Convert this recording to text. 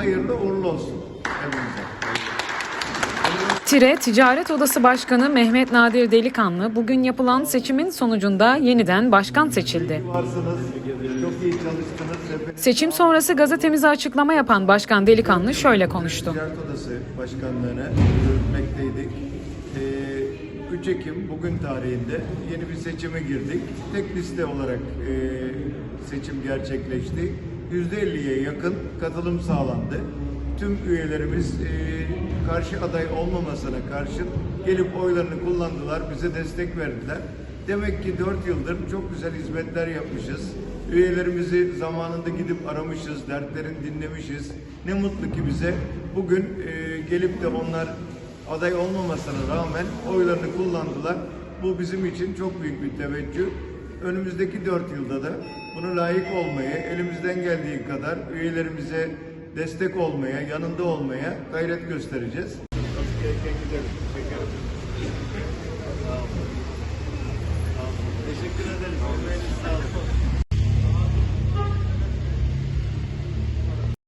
Hayırlı uğurlu olsun hepimize. Tire Ticaret Odası Başkanı Mehmet Nadir Delikanlı bugün yapılan seçimin sonucunda yeniden başkan seçildi. Seçim sonrası gazetemize açıklama yapan Başkan Delikanlı şöyle konuştu. Ticaret Odası Başkanlığı'na yürütmekteydik. Ee, 3 Ekim bugün tarihinde yeni bir seçime girdik. Tek liste olarak e, seçim gerçekleşti. %50'ye yakın katılım sağlandı. Tüm üyelerimiz e, karşı aday olmamasına karşın gelip oylarını kullandılar, bize destek verdiler. Demek ki 4 yıldır çok güzel hizmetler yapmışız. Üyelerimizi zamanında gidip aramışız, dertlerini dinlemişiz. Ne mutlu ki bize bugün e, gelip de onlar aday olmamasına rağmen oylarını kullandılar. Bu bizim için çok büyük bir teveccüh. Önümüzdeki dört yılda da bunu layık olmaya, elimizden geldiği kadar üyelerimize destek olmaya, yanında olmaya gayret göstereceğiz. Nasıl gereken gidelim.